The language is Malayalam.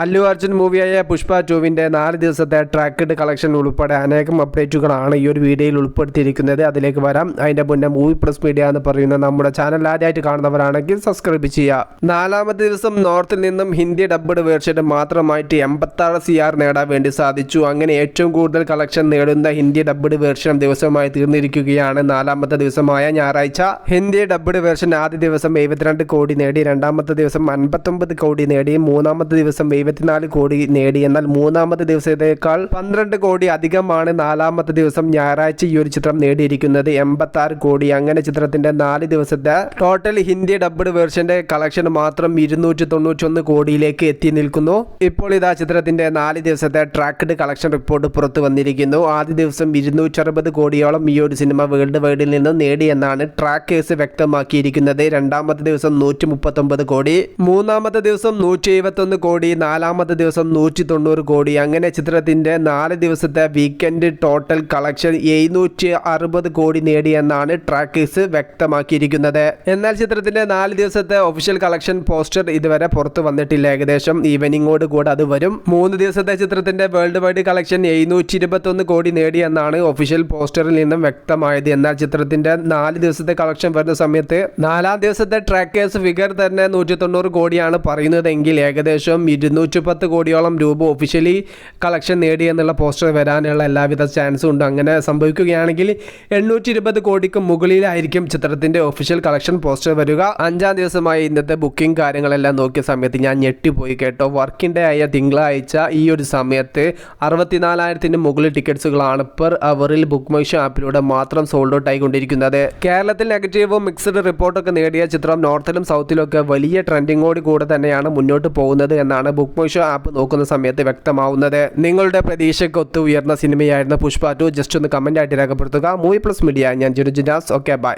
അല്ലു അർജുൻ മൂവിയായ പുഷ്പ ടുവിന്റെ നാല് ദിവസത്തെ ട്രാക്കഡ് കളക്ഷൻ ഉൾപ്പെടെ അനേകം അപ്ഡേറ്റുകളാണ് ഈ ഒരു വീഡിയോയിൽ ഉൾപ്പെടുത്തിയിരിക്കുന്നത്. അതിലേക്ക് വരാം. അതിന്റെ മുന്നേ മൂവി പ്ലസ് മീഡിയ എന്ന് പറയുന്ന നമ്മുടെ ചാനൽ ആദ്യമായിട്ട് കാണുന്നവരാണെങ്കിൽ സബ്സ്ക്രൈബ് ചെയ്യുക. നാലാമത്തെ ദിവസം നോർത്തിൽ നിന്നും ഹിന്ദി ഡബ്ബഡ് വേർഷൻ മാത്രമായിട്ട് എൺപത്താറ് സി ആർ നേടാൻ വേണ്ടി സാധിച്ചു. അങ്ങനെ ഏറ്റവും കൂടുതൽ കളക്ഷൻ നേടുന്ന ഹിന്ദി ഡബ്ബഡ് വേർഷൻ ദിവസമായി തീർന്നിരിക്കുകയാണ്. നാലാമത്തെ ദിവസമായ ഞായറാഴ്ച ഹിന്ദി ഡബ്ബഡ് വേർഷൻ ആദ്യ ദിവസം എഴുപത്തിരണ്ട് കോടി നേടി രണ്ടാമത്തെ ദിവസം അൻപത്തൊമ്പത് കോടി നേടി മൂന്നാമത്തെ ദിവസം എഴുപത്തിനാല് കോടി നേടി. എന്നാൽ മൂന്നാമത്തെ ദിവസത്തേക്കാൾ പന്ത്രണ്ട് കോടി അധികമാണ് നാലാമത്തെ ദിവസം ഞായറാഴ്ച ഈ ഒരു ചിത്രം നേടിയിരിക്കുന്നത്. എൺപത്തി ആറ് കോടി അങ്ങനെ ചിത്രത്തിന്റെ നാല് ദിവസത്തെ ടോട്ടൽ ഹിന്ദി ഡബ്ഡ് വേർഷന്റെ കളക്ഷൻ മാത്രം ഇരുന്നൂറ്റി തൊണ്ണൂറ്റൊന്ന് കോടിയിലേക്ക് എത്തി നിൽക്കുന്നു. ഇപ്പോൾ ഇതാ ചിത്രത്തിന്റെ നാല് ദിവസത്തെ ട്രാക്ക്ഡ് കളക്ഷൻ റിപ്പോർട്ട് പുറത്തു വന്നിരിക്കുന്നു. ആദ്യ ദിവസം ഇരുന്നൂറ്റി അറുപത് കോടിയോളം ഈ ഒരു സിനിമ വേൾഡ് വൈഡിൽ നിന്ന് നേടിയെന്നാണ് ട്രാക്കേഴ്സ് വ്യക്തമാക്കിയിരിക്കുന്നത്. രണ്ടാമത്തെ ദിവസം നൂറ്റി കോടി. മൂന്നാമത്തെ ദിവസം നൂറ്റി കോടി. നാലാമത്തെ ദിവസം നൂറ്റി തൊണ്ണൂറ് കോടി. അങ്ങനെ ചിത്രത്തിന്റെ നാല് ദിവസത്തെ വീക്കെൻഡ് ടോട്ടൽ കളക്ഷൻ എഴുന്നൂറ്റി അറുപത് കോടി നേടിയെന്നാണ് ട്രാക്കേഴ്സ് വ്യക്തമാക്കിയിരിക്കുന്നത്. എന്നാൽ ചിത്രത്തിന്റെ നാല് ദിവസത്തെ ഒഫീഷ്യൽ കളക്ഷൻ പോസ്റ്റർ ഇതുവരെ പുറത്തു വന്നിട്ടില്ല. ഏകദേശം ഈവനിങ്ങോട് കൂടെ അത് വരും. മൂന്ന് ദിവസത്തെ ചിത്രത്തിന്റെ വേൾഡ് വൈഡ് കളക്ഷൻ എഴുന്നൂറ്റി ഇരുപത്തൊന്ന് കോടി നേടിയെന്നാണ് ഒഫീഷ്യൽ പോസ്റ്ററിൽ നിന്നും വ്യക്തമായത്. എന്നാൽ ചിത്രത്തിന്റെ നാല് ദിവസത്തെ കളക്ഷൻ വരുന്ന സമയത്ത് നാലാം ദിവസത്തെ ട്രാക്കേഴ്സ് ഫിഗർ തന്നെ നൂറ്റി തൊണ്ണൂറ് കോടിയാണ് പറയുന്നതെങ്കിൽ ഏകദേശം ഇരുന്നൂറ്റി പത്ത് കോടിയോളം രൂപ ഒഫീഷ്യലി കളക്ഷൻ നേടി എന്നുള്ള പോസ്റ്റർ വരാനുള്ള എല്ലാവിധ ചാൻസും ഉണ്ട്. അങ്ങനെ സംഭവിക്കുകയാണെങ്കിൽ എണ്ണൂറ്റി ഇരുപത് കോടിക്ക് മുകളിലായിരിക്കും ചിത്രത്തിന്റെ ഒഫീഷ്യൽ കളക്ഷൻ പോസ്റ്റർ വരിക. അഞ്ചാം ദിവസമായി ഇന്നത്തെ ബുക്കിംഗ് കാര്യങ്ങളെല്ലാം നോക്കിയ സമയത്ത് ഞാൻ ഞെട്ടിപ്പോയി കേട്ടോ. വർക്കിംഗ് ഡേ ആയ തിങ്കളാഴ്ച ഈ ഒരു സമയത്ത് അറുപത്തിനാലായിരത്തിന് മുകളിൽ ടിക്കറ്റ്സുകളാണ് പെർ അവറിൽ ബുക്ക് മൈ ഷോ ആപ്പിലൂടെ മാത്രം സോൾഡ് ഔട്ട് ആയിക്കൊണ്ടിരിക്കുന്നത്. കേരളത്തിൽ നെഗറ്റീവും മിക്സഡ് റിപ്പോർട്ടൊക്കെ നേടിയ ചിത്രം നോർത്തിലും സൗത്തിലും ഒക്കെ വലിയ ട്രെൻഡിങ്ങോട് കൂടെ തന്നെയാണ് മുന്നോട്ട് പോകുന്നത് എന്നാണ് ഷോ ആപ്പ് നോക്കുന്ന സമയത്ത് വ്യക്തമാവുന്നത് നിങ്ങളുടെ പ്രതീക്ഷയ്ക്കൊത്ത് ഉയർന്ന സിനിമയായിരുന്ന പുഷ്പ ടു ജസ്റ്റ് ഒന്ന് കമന്റ് ആയിട്ട് രേഖപ്പെടുത്തുക. മൂവി പ്ലസ് മീഡിയ ഞാൻ ജിനുജിനാസ് ഓക്കെ ബൈ